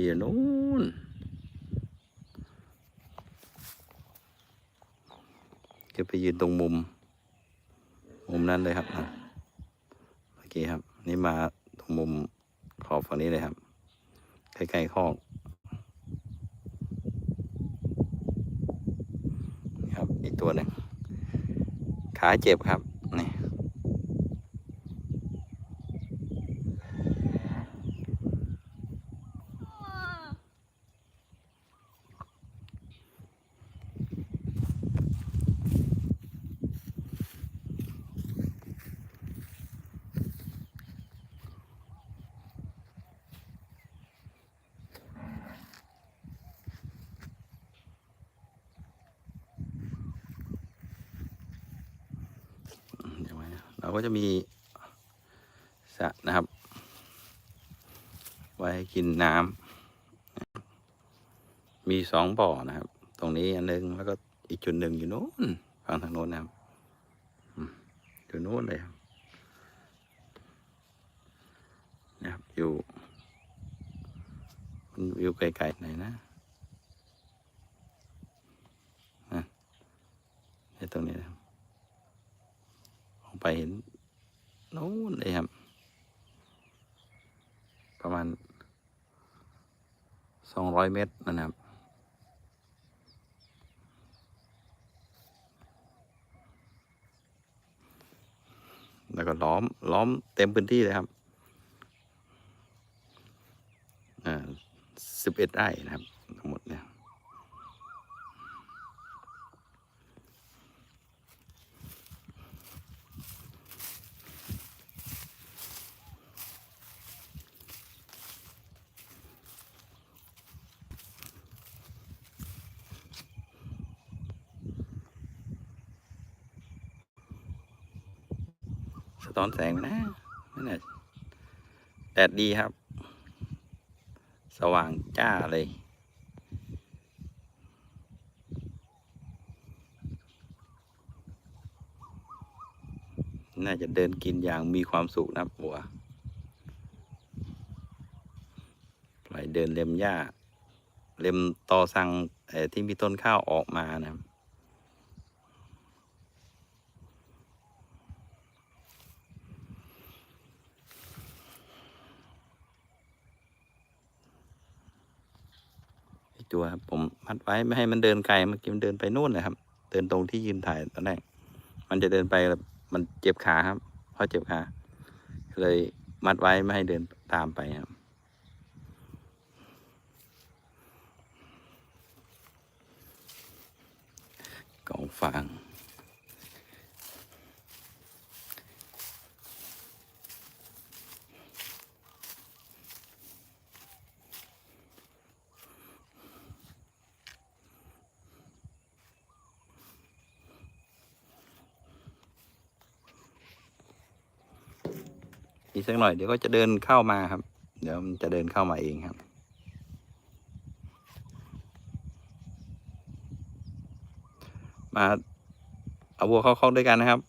ียนู้นก็ไปยืนตรงมุม มุมนั้นเลยครับอะโอเคครับ นี่มาตรงมุมขอบฝั่งนี้เลยครับ ใกล้ๆคอกนะครับอีกตัวหนึ่งขาเจ็บครับ เดี๋ยวไว้นะเราก็จะมีสระนะครับ ไว้กินน้ำมีสองบ่อนะครับ ตรงนี้อันหนึงแล้วก็อีกจุดหนึ่งอยู่โน้นฝั่งทางโน้นนะครับอยู่โน้นเลยครับนะครับอยู่มันอยู่ไกลๆหน่อยนะนะตรงนี้นะครับ ไปเห็นโน้นเลยครับ ประมาณสองร้อยเมตรนะครับ แล้วก็ล้อมล้อมเต็มพื้นที่เลยครับอ่าสิบเอ็ดไร่นะครับ ทั้งหมดเนี่ย สะท้อนแสงนะไม่น่าแดดดีครับ สว่างจ้าเลยน่าจะเดินกินอย่างมีความสุขนะครัวปล่อยเดินเล็มหญ้า เล็มตอสังที่มีต้นข้าวออกมานะครับ ตัวครับ ผมมัดไว้ไม่ให้มันเดินไกลเมื่อกี้มันเดินไปนู่นนะครับ เดินตรงที่ยืนถ่ายตอนแรกมันจะเดินไปแล้วมันเจ็บขาครับเพราะเจ็บขาเลยมัดไว้ไม่ให้เดินตามไปครับกองฟาง อีกสักหน่อยเดี๋ยวก็จะเดินเข้ามาครับ เดี๋ยวมันจะเดินเข้ามาเองครับ มาเอาวัวเข้าคอกด้วยกันนะครับ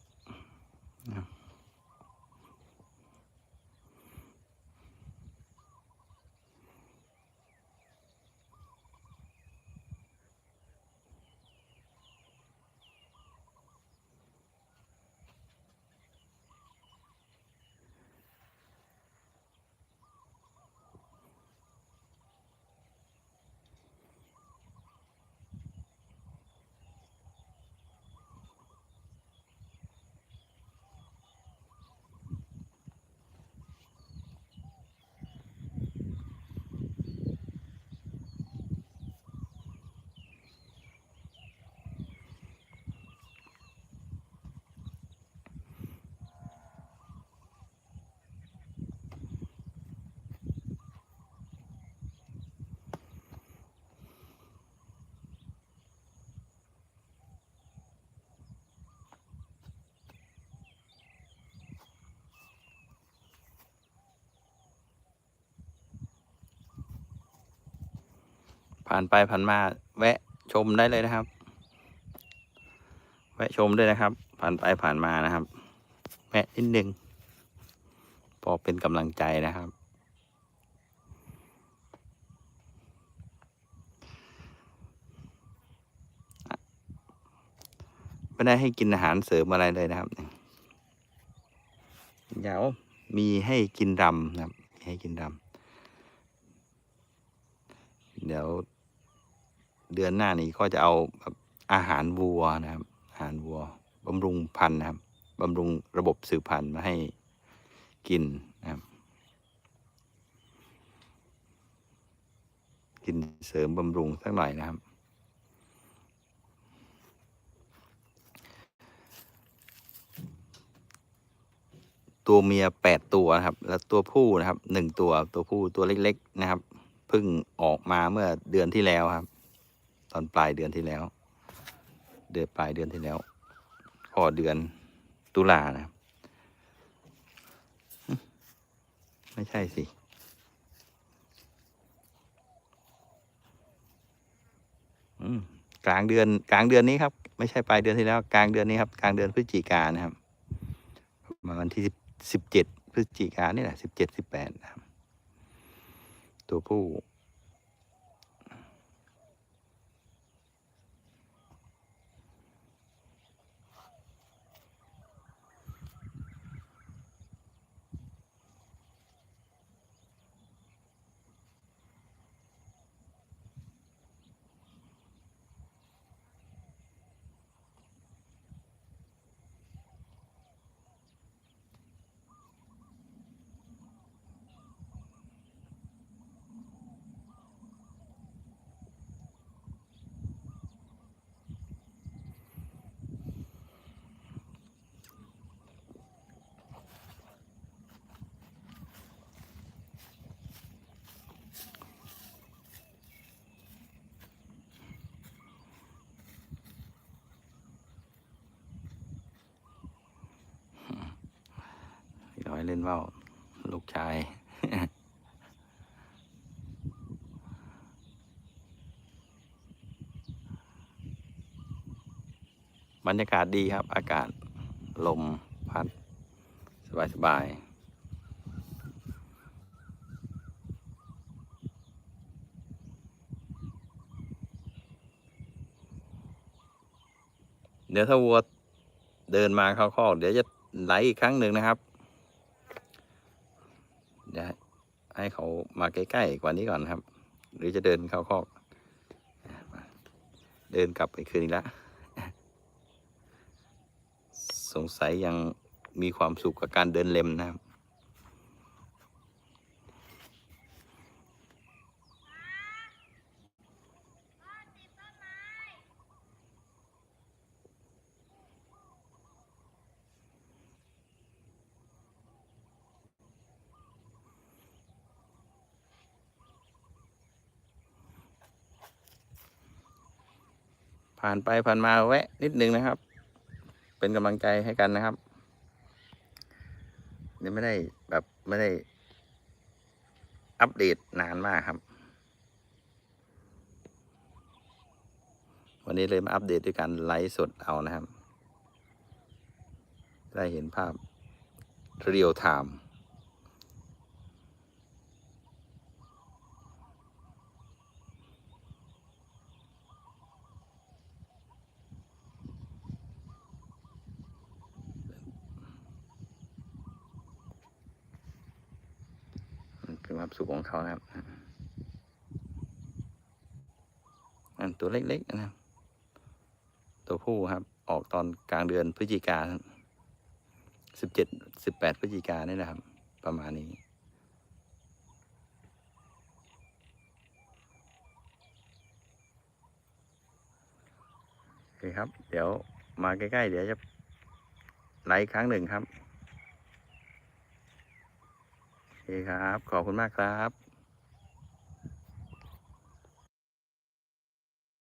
ผ่านไปผ่านมา แวะชมได้เลยนะครับ แวะชมด้วยนะครับ ผ่านไปผ่านมานะครับ แวะนิดนึงพอเป็นกำลังใจนะครับ ไม่ได้ให้กินอาหารเสริมอะไรเลยนะครับเดี๋ยวมีให้กินรำนะครับ ให้กินรำเดี๋ยว เดือนหน้านี้ก็จะเอาแบบอาหารวัวนะครับ อาหารวัวบำรุงพันธุ์นะครับบำรุงระบบสืบพันธุ์มาให้กินนะครับ กินเสริมบำรุงสักหน่อยนะครับ ตัวเมียแปดตัวนะครับ แล้วตัวผู้นะครับหนึ่งตัวตัวผู้ตัวเล็ก ๆ นะครับเพิ่งออกมาเมื่อเดือนที่แล้วครับ ตอนปลายเดือนที่แล้ว เดือนปลายเดือนที่แล้วพอเดือนตุลานะไม่ใช่สิกลางเดือนกลางเดือนนี้ครับ ไม่ใช่ปลายเดือนที่แล้ว กลางเดือนนี้ครับกลางเดือนพฤศจิกายนะครับมาวันที่สิบเจ็ดพฤศจิกายนนี่แหละสิบเจ็ดสิบแปดนะครับ ตัวผู้ อยเล่นว่าวลูกชายบรรยากาศดีครับ อากาศลมพัด สบายสบายเดี๋ยวถ้าวัวเดินมาเข้าคอกเดี๋ยวจะไหลอีกครั้งหนึ่งนะครับ เดี๋ยวให้เขา มาใกล้ๆกว่านี้ก่อนครับ หรือจะเดินเข้าคอก เดินกลับไปคืนนี้ละ สงสัยยังมีความสุขกับการเดินเล็มนะครับ ผ่านไปผ่านมาแวะนิดนึงนะครับ เป็นกำลังใจให้กันนะครับนี่ไม่ได้แบบไม่ได้อัปเดตนานมากครับ วันนี้เลยมาอัปเดตด้วยการไลฟ์สดเอานะครับ ได้เห็นภาพเรียลไทม์ ความสุขของเขานะครับอันตัวเล็กๆนะครับ ตัวผู้ครับ ออกตอนกลางเดือนพฤศจิกาสิบเจ็ดสิบแปดพฤศจิกานี่นะครับ ประมาณนี้โอเคครับ เดี๋ยวมาใกล้ๆ เดี๋ยวจะไลฟ์ครั้งหนึ่งครับ โอเค ครับ ขอบคุณมากครับ